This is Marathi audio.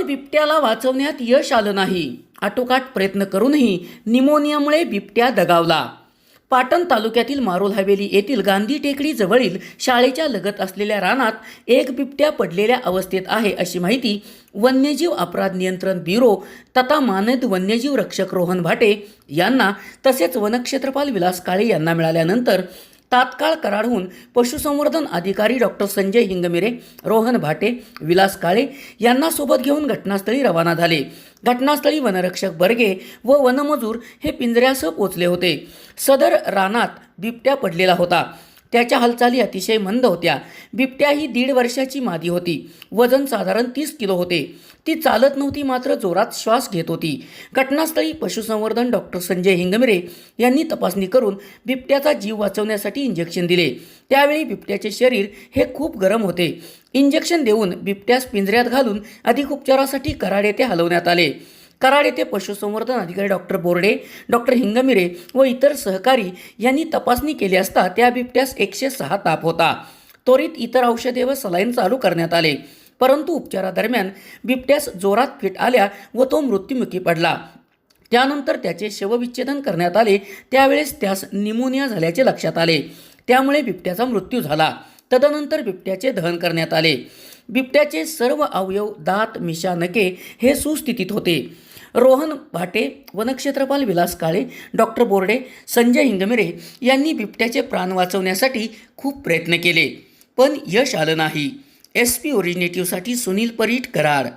पण बिबट्याला वाचवण्यात यश आलं नाही. आटोकाट प्रयत्न करूनही निमोनियामुळे बिबट्या दगावला. पाटण तालुक्यातील मारोल हवेली येथील गांधी टेकडी जवळील शाळेच्या लगत असलेल्या रानात एक बिबट्या पडलेल्या अवस्थेत आहे अशी माहिती वन्यजीव अपराध नियंत्रण ब्युरो तथा मानद वन्यजीव रक्षक रोहन भाटे यांना तसेच वनक्षेत्रपाल विलास काळे यांना मिळाल्यानंतर तात्काळ कराडहून पशुसंवर्धन अधिकारी डॉक्टर संजय हिंगमिरे रोहन भाटे विलास काळे यांना सोबत घेऊन घटनास्थळी रवाना झाले. घटनास्थळी वनरक्षक बर्गे व वनमजूर हे पिंजऱ्यासह पोचले होते. सदर रानात बिबट्या पडलेला होता. त्याच्या हालचाली अतिशय मंद होत्या. बिबट्या ही दीड वर्षाची मादी होती. वजन साधारण तीस किलो होते. ती चालत नव्हती मात्र जोरात श्वास घेत होती. घटनास्थळी पशुसंवर्धन डॉक्टर संजय हिंगमिरे यांनी तपासणी करून बिबट्याचा जीव वाचवण्यासाठी इंजेक्शन दिले. त्यावेळी बिबट्याचे शरीर हे खूप गरम होते. इंजेक्शन देऊन बिबट्यास पिंजऱ्यात घालून अधिक उपचारासाठी कराड येथे हलवण्यात आले. कराड येथे पशुसंवर्धन अधिकारी डॉक्टर बोर्डे डॉक्टर हिंगमिरे व इतर सहकारी यांनी तपासणी केली असता त्या बिबट्यास एकशे सहा ताप होता. त्वरित इतर औषधे व सलाईन चालू करण्यात आले. परंतु उपचारादरम्यान बिबट्यास जोरात फिट आल्या व तो मृत्युमुखी पडला. त्यानंतर त्याचे शवविच्छेदन करण्यात आले. त्यावेळेस त्यास निमोनिया झाल्याचे लक्षात आले. त्यामुळे बिबट्याचा मृत्यू झाला. तदनंतर बिबट्याचे दहन करण्यात आले. बिबट्याचे सर्व अवयव दात मिशा नके हे सुस्थितीत होते. रोहन भाटे वनक्षेत्रपाल विलास काळे डॉक्टर बोर्डे संजय हिंगमिरे यांनी बिबट्याचे प्राण वाचवण्यासाठी खूप प्रयत्न केले. पण यश आलं नाही. एस पी ओरिजिनेटिव्हसाठी सुनील परीट करार